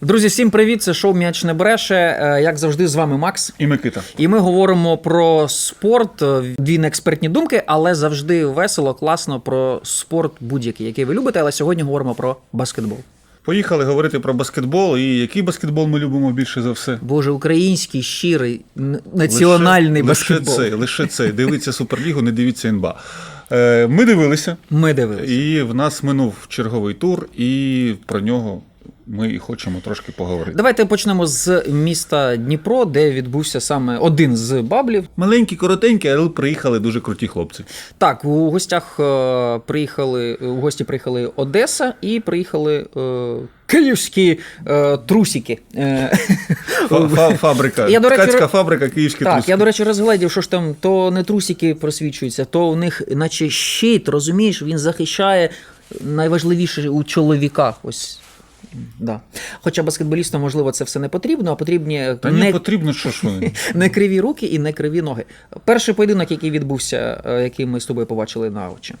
Друзі, всім привіт! Це шоу М'яч не бреше. Е, Як завжди, з вами Макс. І Микита. І ми говоримо про спорт, е, дві неекспертні думки, але завжди весело, класно про спорт будь-який, який ви любите. Але сьогодні говоримо про баскетбол. Поїхали говорити про баскетбол. І який баскетбол ми любимо більше за все? Боже, український, щирий, національний лише, баскетбол. Лише цей, лише цей. Дивіться Суперлігу, не дивіться НБА. Е, Ми дивилися, Ми дивилися. і в нас минув черговий тур, і про нього ми і хочемо трошки поговорити. Давайте почнемо з міста Дніпро, де відбувся саме один з баблів. Маленькі, коротенькі, але приїхали дуже круті хлопці. Так, у гостях е, приїхали у гості приїхали Одеса і приїхали е, київські е, трусики. Е, Фа- фа- Фабрика, Я, до речі, ткацька фабрика, київські Так, труси. я, до речі, розглядів, що ж там то не трусики просвічуються, то у них, наче щит, розумієш, він захищає найважливіше у чоловіках. Ось. Да. Хоча баскетболістам, можливо, це все не потрібно, а потрібні Та не, потрібно, що ж ви. не криві руки і не криві ноги. Перший поєдинок, який відбувся, е, який ми з тобою побачили на очі.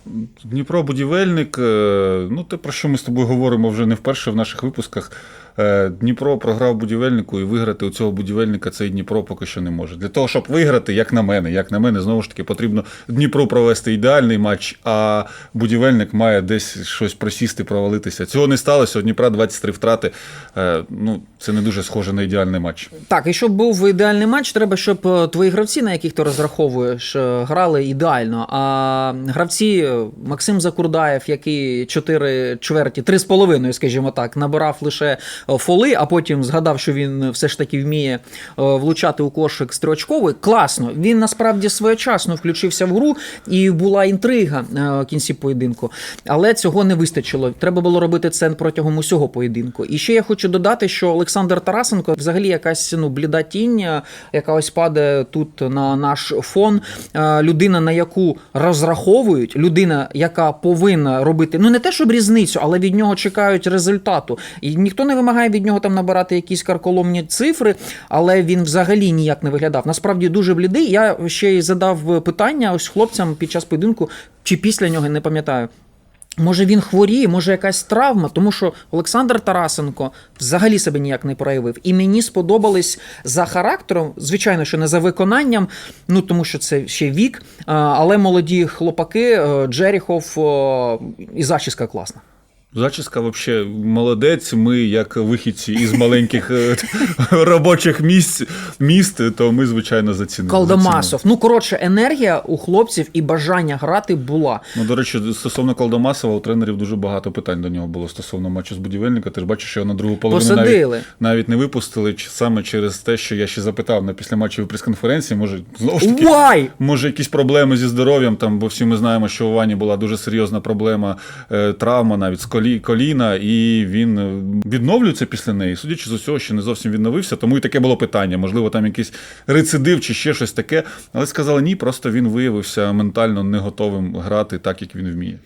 Дніпро будівельник. е, Ну, те, про що ми з тобою говоримо вже не вперше в наших випусках. Е, Дніпро програв будівельнику і виграти у цього будівельника цей Дніпро поки що не може. Для того, щоб виграти, як на мене, як на мене, знову ж таки, потрібно Дніпру провести ідеальний матч, а будівельник має десь щось просісти, провалитися. Цього не сталося. У Дніпра 23 втрати. Е, Ну, це не дуже схоже на ідеальний матч. Так, і щоб був ідеальний матч, треба, щоб е, твої гравці, на яких ти розраховуєш, грали ідеально. А гравці Максим Закурдаєв, який 4 чверті, 3,5, скажімо так, набирав лише фоли, а потім згадав, що він все ж таки вміє е, влучати у кошик строчковий. Класно. Він насправді своєчасно включився в гру, і була інтрига е, в кінці поєдинку. Але цього не вистачило. Треба було робити це протягом усього поєдинку. І ще я хочу додати, що Олександр Тарасенко взагалі якась ну бліда тінь, е, яка ось падає тут на наш фон. Е, Людина, на яку розраховують, людина, яка повинна робити ну не те, щоб різницю, але від нього чекають результату. І ніхто не вимагає від нього там набирати якісь карколомні цифри, але він взагалі ніяк не виглядав. Насправді дуже блідий. Я ще й задав питання ось хлопцям під час поєдинку, чи після нього не пам'ятаю. Може він хворіє, може якась травма, тому що Олександр Тарасенко взагалі себе ніяк не проявив. І мені сподобались за характером, звичайно, що не за виконанням, ну тому що це ще вік. Але молоді хлопаки, е, Джеріхов і зачіска класна. Зачіска взагалі молодець. Ми, як вихідці із маленьких е, робочих місць міст, то ми, звичайно, зацінили. Колдомасов. Ну коротше, енергія у хлопців і бажання грати була. Ну, до речі, стосовно Колдомасова, у тренерів дуже багато питань до нього було стосовно матчу з будівельника. Ти ж бачиш, що його на другу половину навіть, навіть не випустили саме через те, що я ще запитав на післяматчевій прес-конференції. Може, знову ж таки, Why? може, якісь проблеми зі здоров'ям, там, бо всі ми знаємо, що у Вані була дуже серйозна проблема, е, травма навіть з колі, коліна, і він е, відновлюється після неї. Судячи з усього, ще не зовсім відновився, тому і таке було питання. Можливо, там якийсь рецидив чи ще щось таке. Але сказали ні, просто він виявився ментально не готовим грати так, як він вміє.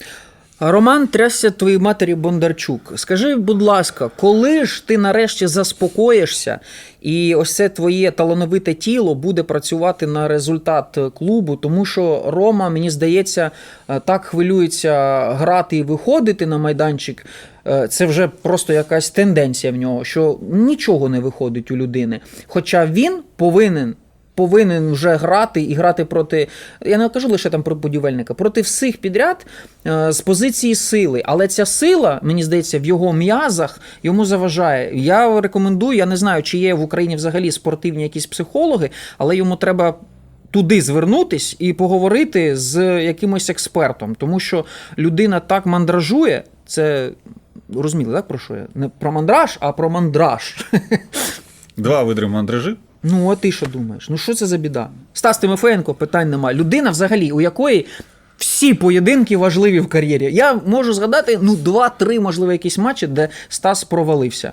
Роман трясся твоїй матері Бондарчук. Скажи, будь ласка, коли ж ти нарешті заспокоїшся, і ось це твоє талановите тіло буде працювати на результат клубу? Тому що Рома, мені здається, е, так хвилюється грати і виходити на майданчик. Е, Це вже просто якась тенденція в нього, що нічого не виходить у людини. Хоча він повинен повинен вже грати і грати проти. Я не кажу лише там про будівельника, проти всіх підряд е, з позиції сили. Але ця сила, мені здається, в його м'язах йому заважає. Я рекомендую, я не знаю, чи є в Україні взагалі спортивні якісь психологи, але йому треба. Туди звернутись і поговорити з якимось експертом, тому що людина так мандражує, це розуміли, так про що я? Не про мандраж, а про мандраж. Два видри мандражі. Ну, а ти що думаєш? Ну що це за біда? Стас Тимофеєнко, питань немає. Людина, взагалі, у якої всі поєдинки важливі в кар'єрі. Я можу згадати ну, два-три, можливо, якісь матчі, де Стас провалився.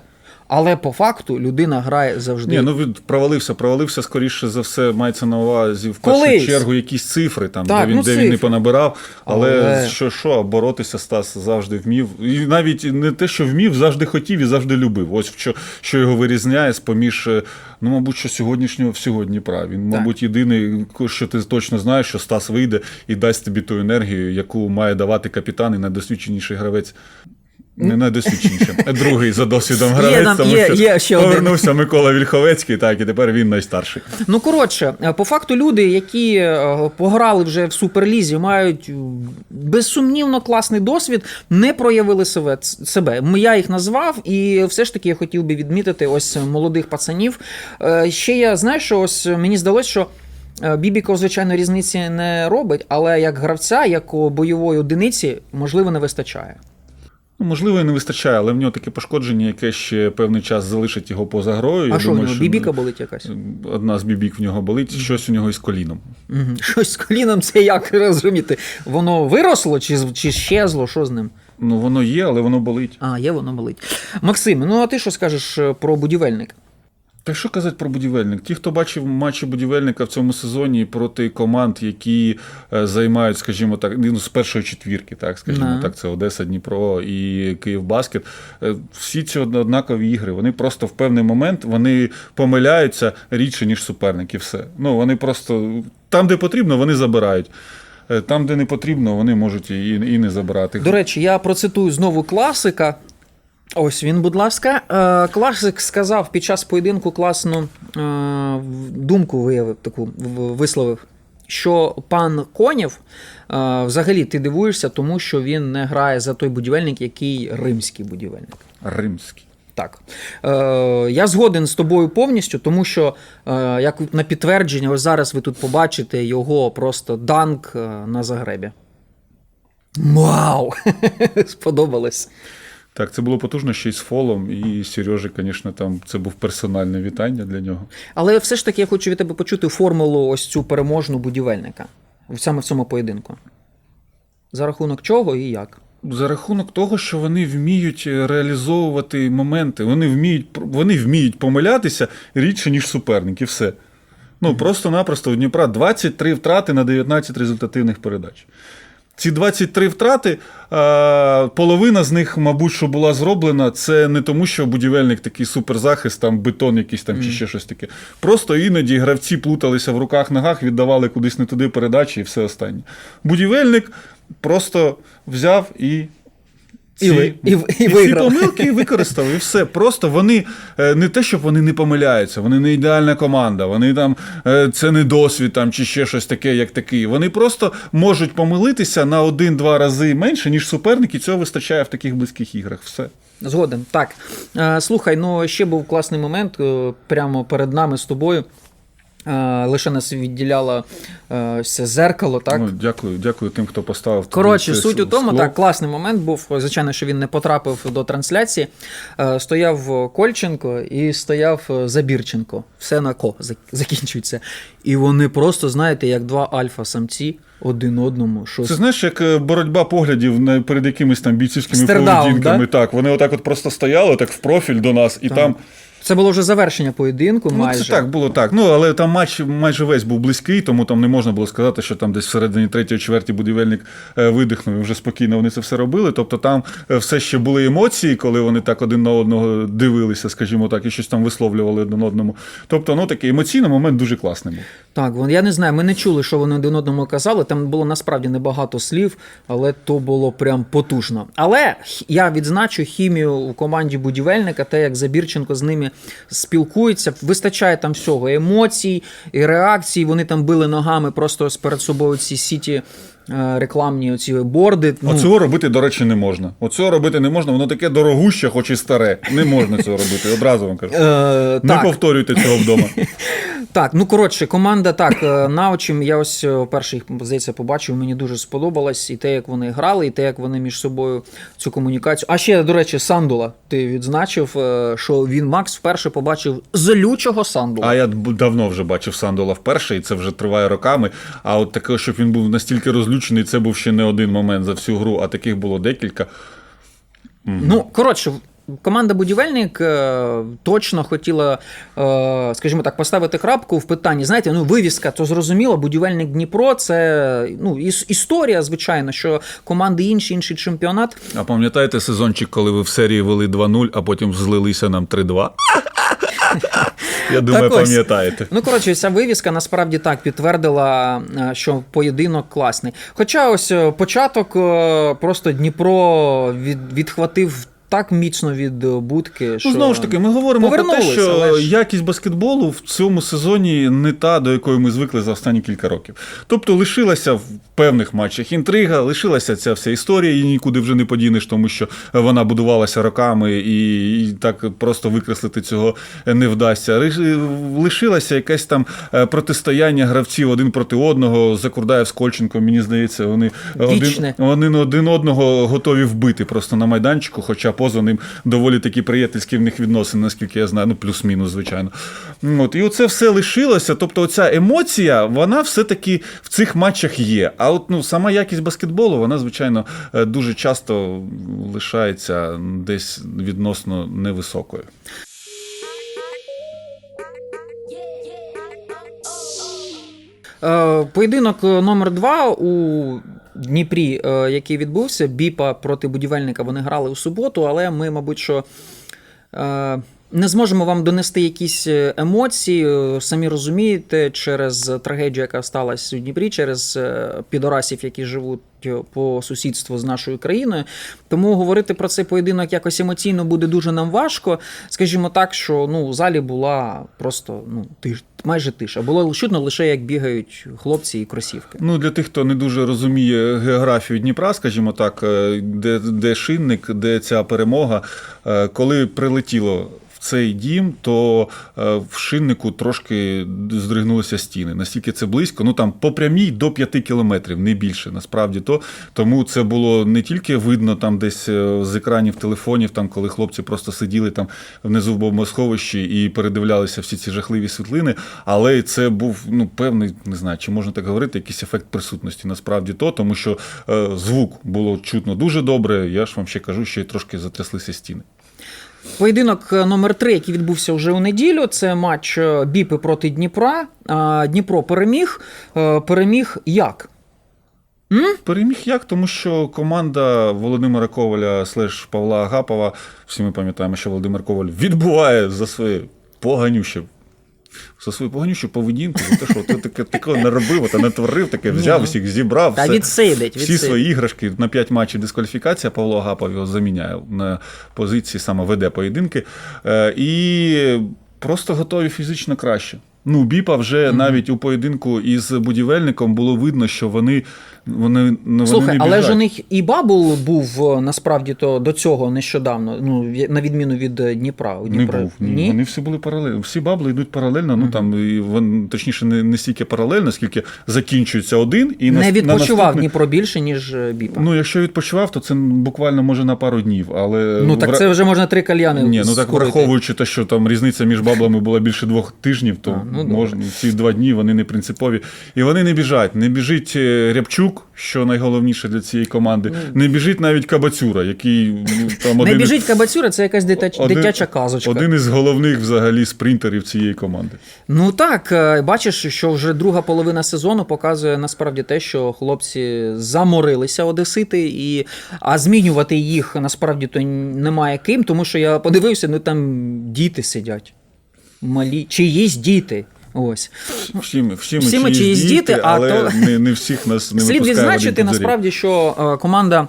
Але по факту людина грає завжди. Ні, ну він провалився, провалився скоріше за все, мається на увазі в першу Колись. чергу якісь цифри, там, Так, де, він, ну, де він не цифри. понабирав. Але, Але- що, що, а боротися Стас завжди вмів. І навіть не те, що вмів, завжди хотів і завжди любив. Ось що, що його вирізняє з-поміж, е, ну, мабуть, що сьогоднішнього всього Дніпра. Він, Так. мабуть, єдиний, що ти точно знаєш, що Стас вийде і дасть тобі ту енергію, яку має давати капітан і найдосвідченіший гравець. Не найдосвідченіший, а другий за досвідом гравець, нам- тому є- що є ще один. повернувся Микола Вільховецький, так, і тепер він найстарший. Ну коротше, е, по факту люди, які е, пограли вже в суперлізі, мають е, безсумнівно класний досвід, не проявили себе. себе. Я їх назвав, і все ж таки я хотів би відмітити ось молодих пацанів. Е, Ще я знаю, що ось мені здалося, що. е, Бібіков, звичайно, різниці не робить, але як гравця, як бойової одиниці, можливо, не вистачає. Ну, можливо, і не вистачає, але в нього таке пошкодження, яке ще певний час залишить його поза грою. а Я що в думаю, нього? Бібіка болить якась? Одна з бібік в нього болить, щось у нього із коліном. Мгм. Щось з коліном це як розуміти? Воно виросло чи, чи щезло? Що з ним? Ну, воно є, але воно болить. А, є, воно болить. Максим, ну а ти що скажеш е, про будівельник? Та що казати про будівельник? Ті, хто бачив матчі будівельника в цьому сезоні проти команд, які е, займають, скажімо так, ну, з першої четвірки, так, скажімо Да. так, це Одеса, Дніпро і Київбаскет. е, Всі ці однакові ігри. Вони просто в певний момент вони помиляються рідше, ніж суперники. Все. Ну, вони просто там, де потрібно, вони забирають. Е, Там, де не потрібно, вони можуть і, і не забирати. До речі, я процитую знову класика. Ось він, будь ласка. Е, Класик сказав під час поєдинку класну е, думку виявив таку висловив. Що пан Конєв, е, взагалі ти дивуєшся, тому що він не грає за той будівельник, який римський будівельник. Римський. Так. Е, я згоден з тобою повністю, тому що, е, як на підтвердження, ось зараз ви тут побачите його просто данк на загребі. Вау! Сподобалось. Так, це було потужно ще й з фолом, і Сережі, звісно, там це був персональне вітання для нього. Але все ж таки я хочу від тебе почути формулу ось цю переможну будівельника саме в цьому поєдинку. За рахунок чого і як? За рахунок того, що вони вміють е, реалізовувати моменти, вони вміють, вони вміють помилятися рідше, ніж суперники. Все. Ну, просто-напросто у Дніпра 23 втрати на 19 результативних передач. Ці 23 втрати, половина з них, мабуть, що була зроблена, це не тому, що будівельник такий суперзахист, там бетон якийсь там чи ще щось таке. Просто іноді гравці плуталися в руках ногах, віддавали кудись не туди передачі і все останнє. Будівельник просто взяв і. І ви- і в- і ці помилки використав, і все. Просто вони е, не те, щоб вони не помиляються, вони не ідеальна команда, вони там е, це не досвід там, чи ще щось таке, як такий. Вони просто можуть помилитися на один-два рази менше, ніж суперник, і цього вистачає в таких близьких іграх. Все. Згоден. Так. Е, слухай, ну ще був класний момент прямо перед нами з тобою. Е, лише нас відділяло е, зеркало, так? Ну, дякую, дякую тим, хто поставив. Коротше, суть у тому, скло. так, класний момент був. Звичайно, що він не потрапив до трансляції. Е, Стояв Кольченко і стояв Забірченко. Все на ко закінчується. І вони просто, знаєте, як два альфа-самці один одному. Щось. Це знаєш, як боротьба поглядів перед якимись там бійцівськими Стердаун, поведінками. да? Так, вони отак от просто стояли так в профіль до нас, і Так. там. Це було вже завершення поєдинку. Ну, майже. це так, було так. Ну, але там матч майже весь був близький, тому там не можна було сказати, що там десь всередині третьої чверті будівельник е, видихнув і вже спокійно вони це все робили. Тобто там е, все ще були емоції, коли вони так один на одного дивилися, скажімо так, і щось там висловлювали один одному. Тобто, ну такий емоційний момент дуже класний був. Так, я не знаю, ми не чули, що вони один одному казали. Там було насправді небагато слів, але то було прям потужно. Але я відзначу хімію у команді будівельника, те, як Забірченко з ними спілкується. Вистачає там всього емоцій і реакцій. Вони там били ногами просто перед собою ці сіті рекламні оці борди. Ну, Оцього робити, до речі, не можна. Оцього робити не можна, воно таке дорогуще, хоч і старе. Не можна цього робити. Одразу вам кажу. е, Не так. повторюйте цього вдома. Так, ну коротше, команда так, е, наочим, я ось е, перший їх, здається, побачив, мені дуже сподобалось і те, як вони грали, і те, як вони між собою цю комунікацію. А ще, до речі, Сандула. Ти відзначив, е, що він Макс вперше побачив злючого Сандула. А я давно вже бачив Сандола вперше, і це вже триває роками. А от таке, щоб він був настільки розлючений, це був ще не один момент за всю гру, а таких було декілька. Ну, коротше, команда будівельник е, точно хотіла, е, скажімо так, поставити крапку в питанні. Знаєте, ну вивіска, то зрозуміло, будівельник Дніпро це ну, іс- історія, звичайно, що команди інші, інший чемпіонат. А пам'ятаєте сезончик, коли ви в серії вели 2-0, а потім злилися нам 3-2? Я думаю, Так пам'ятаєте. Ну, коротше, ця вивіска насправді так підтвердила, е, що поєдинок класний. Хоча ось е, початок е, просто Дніпро від, відхватив так міцно від е, будки, що Ну, знову ж таки, ми говоримо про те, що але якість баскетболу в цьому сезоні не та, до якої ми звикли за останні кілька років. Тобто лишилася в певних матчах інтрига, лишилася ця вся історія, її нікуди вже не подінеш, тому що вона будувалася роками і, і так просто викреслити цього не вдасться. Риш- Лишилося якесь там е, протистояння гравців один проти одного. Закурдаєв з Кольченком, мені здається, вони один, вони один одного готові вбити просто на майданчику, хоча поза ним доволі такі приятельські в них відносини, наскільки я знаю, ну плюс-мінус, звичайно. От, і оце все лишилося. Тобто, оця емоція, вона все-таки в цих матчах є. А от ну, сама якість баскетболу, вона, звичайно, е, дуже часто лишається десь відносно невисокою. Поєдинок е, номер два у Дніпрі, е, який відбувся, Біпа проти будівельника. Вони грали у суботу, але ми, мабуть, що. Не зможемо вам донести якісь е, емоції, Е, самі розумієте, через трагедію, яка сталася у Дніпрі, через е, підорасів, які живуть по сусідству з нашою країною. Тому говорити про цей поєдинок якось емоційно буде дуже нам важко. Скажімо так, що ну, у залі була просто ну, тиш, майже тиша. Було чутно лише як бігають хлопці і кросівки. Ну, для тих, хто не дуже розуміє географію Дніпра, скажімо так, де, де шинник, де ця перемога, коли прилетіло. Цей дім, то е, в шиннику трошки здригнулися стіни. Настільки це близько, ну там по прямій до 5 кілометрів, не більше, насправді то. Тому це було не тільки видно там десь е, з екранів телефонів, там, коли хлопці просто сиділи там внизу в бомбосховищі і передивлялися всі ці жахливі світлини, але це був ну, певний, не знаю, чи можна так говорити, якийсь ефект присутності. Насправді то, тому що е, звук було чутно дуже добре. Я ж вам ще кажу, що й трошки затряслися стіни. Поєдинок е, номер 3 який відбувся вже у неділю. Це матч е, Біпи проти Дніпра. Дніпро переміг. Е, Переміг як? М? Переміг як, тому що команда Володимира Коваля слеш Павла Агапова, всі ми пам'ятаємо, що Володимир Коваль відбуває за своє поганюще. За свою поганющу поведінку, за те, що ти таке такого не робив, та не творив, таке взяв, ну. усіх зібрав. Та все. відсидить, Всі відсидить. свої іграшки на 5 матчів дискваліфікація. Павло Агапов його заміняє на позиції, саме веде поєдинки. Е, І просто готові фізично краще. Ну, Біпа вже навіть у поєдинку із будівельником було видно, що вони, вони, вони Слухай, не але ж у них і Бабул був е, насправді то до цього нещодавно, ну на відміну від е, Дніпра. У Не був. Ні. Вони всі були паралельно. Всі бабли йдуть паралельно. Ну там і вон, точніше, не, не стільки паралельно, скільки закінчується один і не на, відпочивав на наступний- Дніпро більше, ніж е, Біпа. Ну, якщо відпочивав, то це буквально може на пару днів. Але ну так це вже можна три кальяни. Ні, ну так скурити. враховуючи те, що там різниця між баблами була більше двох тижнів, то А, ну, добре. можна ці два дні вони не принципові. І вони не біжать. Не біжить е, Рябчук, що найголовніше для цієї команди. Не біжить навіть Кабацюра, який ну, там Не біжить кабацюра, це якась дитяч... один- дитяча казочка. один із головних взагалі спринтерів цієї команди. Ну так, е, бачиш, що вже друга половина сезону показує насправді те, що хлопці заморилися одесити, і а змінювати їх насправді то немає ким, тому що я подивився, ну там діти сидять. Малі, чиїсь діти. Ось. Всі ми, всі ми, Всі ми чиїсь чиїсь діти, а але то- не, не всіх нас не Слід відзначити насправді, що е, команда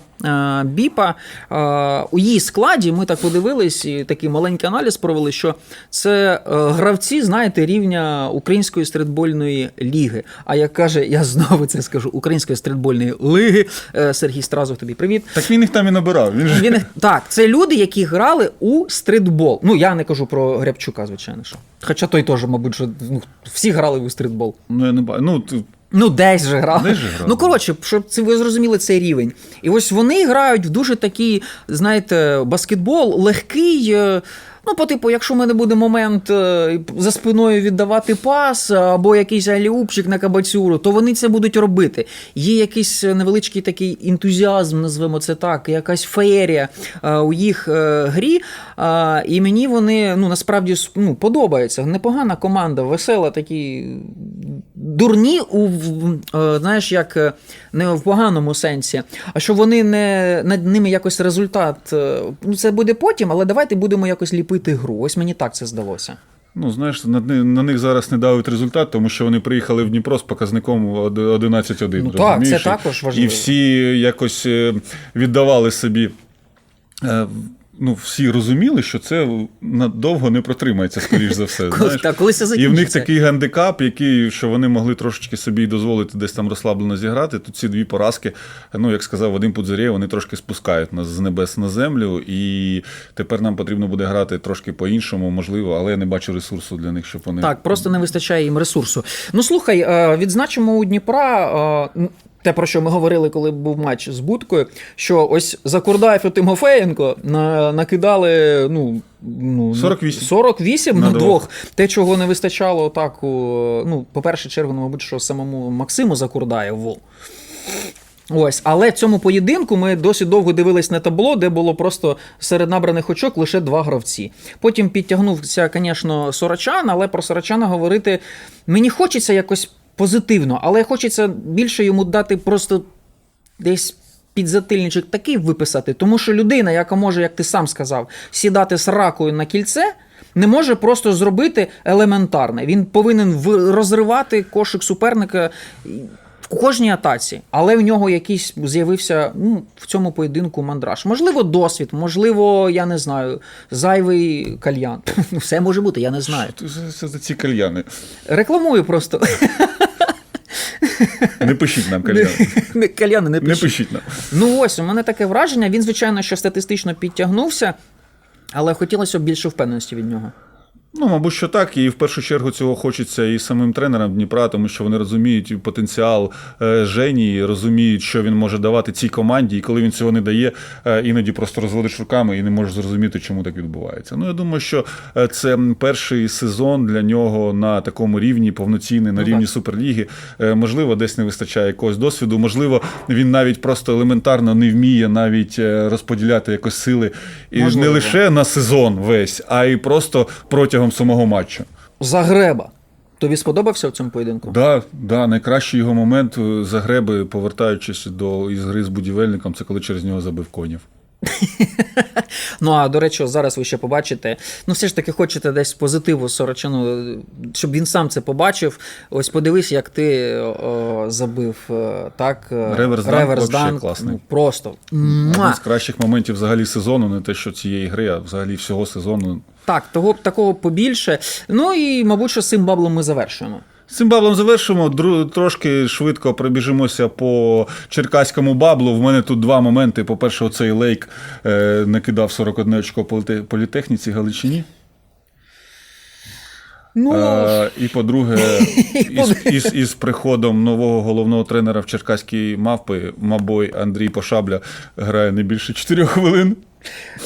Біпа е, у її складі ми так подивились і такий маленький аналіз провели, що це е, гравці, знаєте, рівня української стрітбольної ліги. А як каже, я знову це скажу, української стрітбольної лиги. Е, Сергій Стразов, тобі привіт. Так він їх там і набирав. Він же Він так, це люди, які грали у стрітбол. Ну я не кажу про Грябчука, звичайно. що. Хоча той теж, мабуть, що, ну, всі грали у стрітбол. ну, я не бачу. Ну, ти- Ну, десь же грали. Десь же грав. Ну, коротше, щоб це ви зрозуміли цей рівень. І ось вони грають в дуже такий, знаєте, баскетбол легкий. Ну, по типу, якщо в мене буде момент е, за спиною віддавати пас або якийсь аліупчик на кабацюру, то вони це будуть робити. Є якийсь невеличкий такий ентузіазм, назвемо це так, якась феєрія е, у їх е, грі. І мені вони ну, насправді ну, подобаються. Непогана команда, весела, такі дурні, у, знаєш, як не в поганому сенсі, а що вони не над ними якось результат. Ну, це буде потім, але давайте будемо якось ліпити гру. Ось мені так це здалося. Ну, знаєш, на, на них зараз не давить результат, тому що вони приїхали в Дніпро з показником 11-1. Ну, так, це також важливо. І всі якось е, віддавали собі. Е, Ну, всі розуміли, що це надовго не протримається, скоріш за все. Знаєш? так, коли це І в них такий гандикап, який, що вони могли трошечки собі дозволити десь там розслаблено зіграти. Тут ці дві поразки, ну як сказав Вадим Пудзарєв, вони трошки спускають нас з небес на землю. І тепер нам потрібно буде грати трошки по-іншому, можливо, але я не бачу ресурсу для них, щоб вони Так, просто не вистачає їм ресурсу. Ну слухай, е, відзначимо у Дніпра. Те, про що ми говорили, коли був матч з Будкою, що ось Закурдаєв і Тимофеєнко на, накидали ну, ну, 48. 48 На на двох. двох. Те, чого не вистачало так, у, ну, по перше чергу, ну, мабуть, що самому Максиму Закурдаєву. Ось, але цьому поєдинку ми досить довго дивились на табло, де було просто серед набраних очок лише два гравці. Потім підтягнувся, звісно, Сорочан, але про Сорочана говорити мені хочеться якось позитивно, але хочеться більше йому дати просто десь. Підзатильничок такий виписати, тому що людина, яка може, як ти сам сказав, сідати з ракою на кільце, не може просто зробити елементарне. Він повинен розривати кошик суперника в кожній атаці, але в нього якийсь з'явився ну, в цьому поєдинку мандраж. Можливо, досвід, можливо, я не знаю, зайвий кальян. Все може бути, я не знаю. Що за ці кальяни? Рекламую просто. Не пишіть нам кальяни. Не, Кальяни не пишіть. Не пишіть. пишіть нам. Ну ось, у мене таке враження. Він, звичайно, що статистично підтягнувся, але хотілося б більше впевненості від нього. Ну, мабуть, що так. І в першу чергу цього хочеться і самим тренерам Дніпра, тому що вони розуміють потенціал е, Жені, розуміють, що він може давати цій команді. І коли він цього не дає, е, іноді просто розводиш руками і не можеш зрозуміти, чому так відбувається. Ну, я думаю, що е, це перший сезон для нього на такому рівні, повноцінний, на Ну, рівні так. суперліги. Можливо, десь не вистачає якогось досвіду. Можливо, він навіть просто елементарно не вміє навіть розподіляти якось сили. І Можливо. не лише на сезон весь, а й просто протягом самого матчу. Загреба. Тобі сподобався в цьому поєдинку? Да, да, найкращий його момент е, Загреби, повертаючись до із гри з будівельником, це коли через нього забив конів. Ну а до речі, зараз ви ще побачите. Ну, все ж таки, хочете десь позитиву Сорочану, щоб він сам це побачив. Ось подивись, як ти о, забив е, так. е, Реверс-данк данк. класний. Ну, просто. Один з кращих моментів взагалі сезону, не те, що цієї гри, а взагалі всього сезону. Так, того, такого побільше. Ну і, мабуть, що з цим баблом ми завершуємо. З цим баблом завершимо. Дру- трошки швидко пробіжимося по черкаському баблу. В мене тут два моменти. По-перше, оцей лейк е, накидав 41 очко політехніці Галичині. Ну, Е, і по-друге, із, із, із приходом нового головного тренера в Черкаській мавпи, мабой Андрій Пошабля, грає не більше 4 хвилин.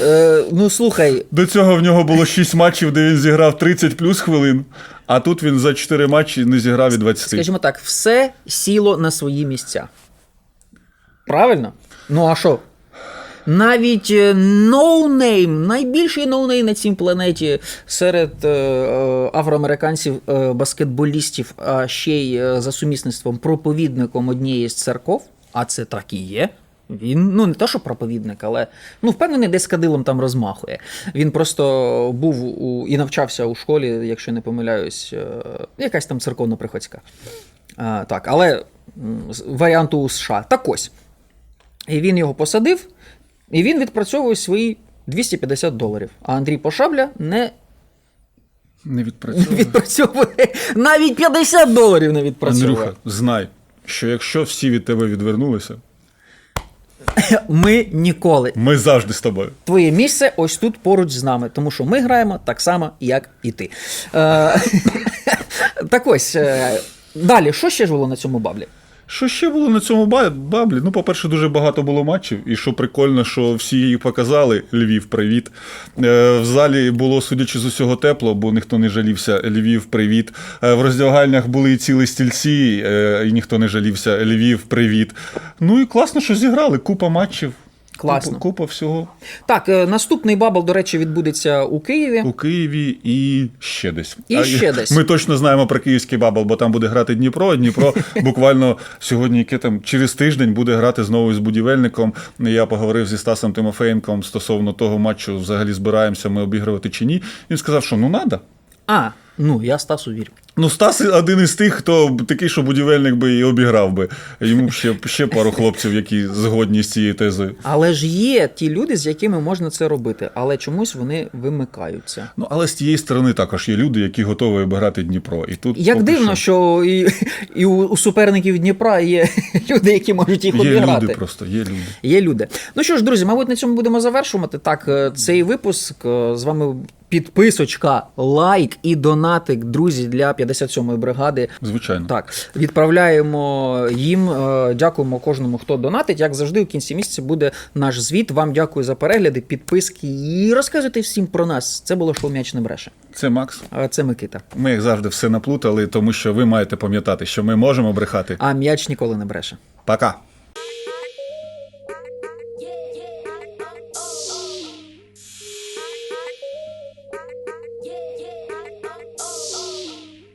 Е, ну слухай, До цього в нього було 6 матчів, де він зіграв 30 плюс хвилин, а тут він за 4 матчі не зіграв і 20. скажімо так, все сіло на свої місця. Правильно? Ну а що? Навіть е, ноунейм, найбільший ноунейм на цій планеті серед е, афроамериканців е, баскетболістів, а ще й за сумісництвом проповідником однієї з церков, а це так і є. Він ну не то, що проповідник, але ну впевнений, десь кадилом там розмахує. Він просто був у і навчався у школі, якщо не помиляюсь, е, якась там церковно-приходська. А, так, але варіанту у США. Так ось. І він його посадив, і він відпрацьовує свої 250 доларів. А Андрій Пошабля не Не відпрацьовує. відпрацьовує навіть 50 доларів не відпрацьовує. Андрюха, знай, що якщо всі від тебе відвернулися, Ми ніколи. ми завжди з тобою. Твоє місце ось тут поруч з нами, тому що ми граємо так само, як і ти. Е, так ось. е, Далі, що ще ж було на цьому баблі? Що ще було на цьому баблі? Ну, по-перше, дуже багато було матчів, і що прикольно, що всі її показали. Львів, привіт. Е, В залі було, судячи з усього, тепло, бо ніхто не жалівся. Львів, привіт. Е, В роздягальнях були і цілі стільці, е, і ніхто не жалівся. Львів, привіт. Ну і класно, що зіграли. Купа матчів. Класно. Купа, купа всього Так, е, наступний бабл, до речі, відбудеться у Києві. у Києві і ще десь. І А, ще десь. Ми точно знаємо про київський бабл, бо там буде грати Дніпро. Дніпро буквально сьогодні, яке там через тиждень буде грати знову з будівельником. Я поговорив зі Стасом Тимофеєнком стосовно того матчу, взагалі збираємося ми обігрувати чи ні. Він сказав, що ну надо. А, ну я Стасу вірю. Ну, Стас один із тих, хто такий, що будівельник би і обіграв би. Йому ще, ще пару хлопців, які згодні з цією тезою. Але ж є ті люди, з якими можна це робити, але чомусь вони вимикаються. Ну, але з тієї сторони також є люди, які готові обіграти Дніпро. І тут Як дивно, що і, і у, суперників Дніпра є люди, які можуть їх Є люди просто, є люди. Є люди. Ну що ж, друзі, мабуть, на цьому будемо завершувати. Так, е, цей випуск е, з вами підписочка, лайк і донатик, друзі, для 57-ї бригади. Звичайно. Так, відправляємо їм. е, Дякуємо кожному, хто донатить. Як завжди, у кінці місяця буде наш звіт. Вам дякую за перегляди, підписки і розказуйте всім про нас. Це було шоу м'яч не бреше. Це Макс. А Це Микита. Ми, як завжди, все наплутали, тому що ви маєте пам'ятати, що ми можемо брехати. А м'яч ніколи не бреше. Пока.